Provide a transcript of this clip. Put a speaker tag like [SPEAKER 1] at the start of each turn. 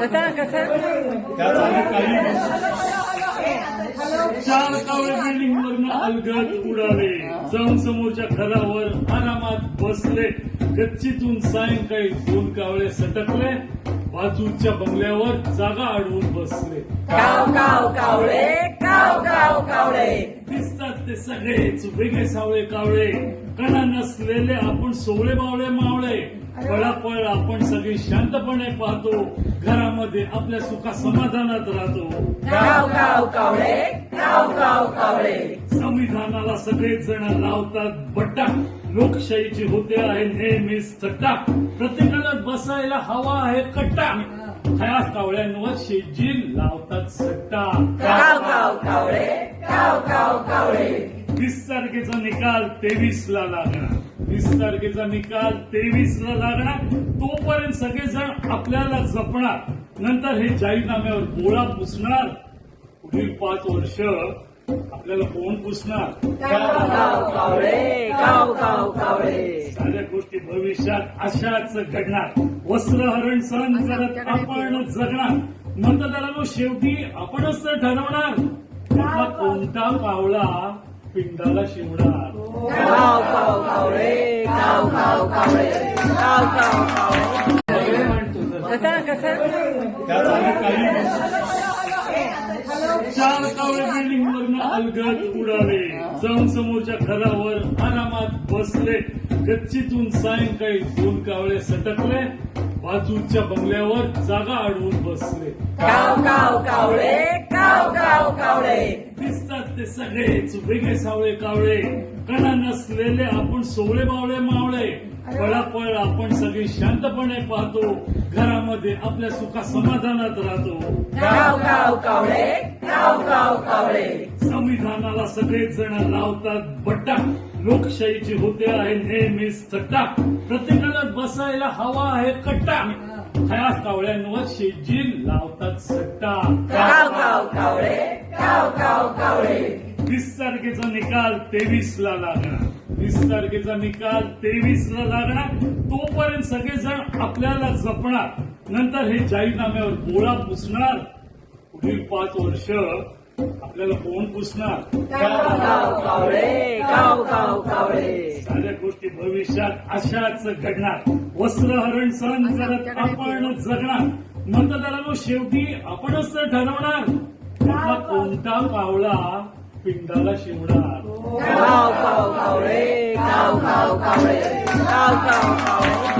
[SPEAKER 1] कसा कसा?
[SPEAKER 2] त्यात आम्ही काही चार कावळे बिल्डिंग वरनं अलगद उडाले. जाऊन समोरच्या घरावर आरामात बसले. गच्चीतून सायंकाळी दोन कावळे सटकले. बाजूच्या बंगल्यावर जागा अडवून बसले.
[SPEAKER 1] काव काव कावळे काव काव कावळे.
[SPEAKER 2] दिसतात ते सगळेच वेगळे सावळे कावळे. कणा नसलेले आपण सोवळे बावळे मावळे. पळापळ आपण सगळी शांतपणे पाहतो. घरामध्ये आपल्या सुखा समाधानात राहतो.
[SPEAKER 1] काव काव कावळे काव काव कावळे.
[SPEAKER 2] संविधानाला सगळेच जण लावतात बट्टा. लोकशाहीची होते आहे नेहमीच थट्टा प्रत्येकाला बसायला हवा आहे कट्टा. ह्या कावळ्यांवर शेजी लावतात सट्टा.
[SPEAKER 1] काव काव कावळे काव काव कावळे.
[SPEAKER 2] वीस तारखेचा निकाल तेवीस ला लागणार. वीस तारखेचा निकाल तेवीस ला लागणार तोपर्यंत सगळेजण आपल्याला जपणार. नंतर हे जाहीरनाम्यावर गोळा पुसणार. पुढील पाच वर्ष आपल्याला कोण पुसणार? साऱ्या गोष्टी भविष्यात अशाच घडणार. वस्त्रहरण सहन करत आपण जगणार. मतदारांनो शेवटी आपणच तर ठरवणार. कोणता कावळा पिंडाला शिवणार?
[SPEAKER 1] काव काव कावळे काव काव कावळे काव काव कावळे कसा कसा?
[SPEAKER 2] त्यात आम्ही काही चार कावळे बिल्डिंग वरनं अलगद उडाले जाऊन समोरच्या घरावर आरामात बसले. गच्चीतून सायंकाळी दोन कावळे सटकले. बाजूच्या बंगल्यावर जागा अडवून बसले.
[SPEAKER 1] काव काव कावळे काव काव कावळे
[SPEAKER 2] दिसतात ते सगळेच वेगळे सावळे कावळे कणा नसलेले आपण सोवळे बावळे मावळे पळापळ आपण सगळी शांतपणे पाहतो घरामध्ये आपल्या सुखा समाधानात राहतो.
[SPEAKER 1] काव काव कावळे काव काव कावळे.
[SPEAKER 2] संविधानाला सगळेच जण लावतात बट्टा लोकशाहीची होते आहे नेहमीच थट्टा प्रत्येकाला बसायला हवा आहे कट्टा. ह्या कावळ्यांवर शेजी लावतात सट्टा.
[SPEAKER 1] काव काव कावळे काव काव कावळे.
[SPEAKER 2] वीस तारखेचा निकाल तेवीस ला लागणार. वीस तारखेचा निकाल तेवीस ला लागणार. तोपर्यंत सगळेजण आपल्याला जपणार. नंतर हे जाहीरनाम्यावर गोळा पुसणार. पुढील पाच वर्ष आपल्याला कोण पुसणार? साऱ्या गोष्टी भविष्यात अशाच घडणार. वस्त्रहरण सहन करत आपण जगणार. मतदारांनो शेवटी आपणच ठरवणार. आपला कोणता कावळा पिंडाला शिवणार?
[SPEAKER 1] काव काव कावळे काव काव कावळे काव काव कावळे.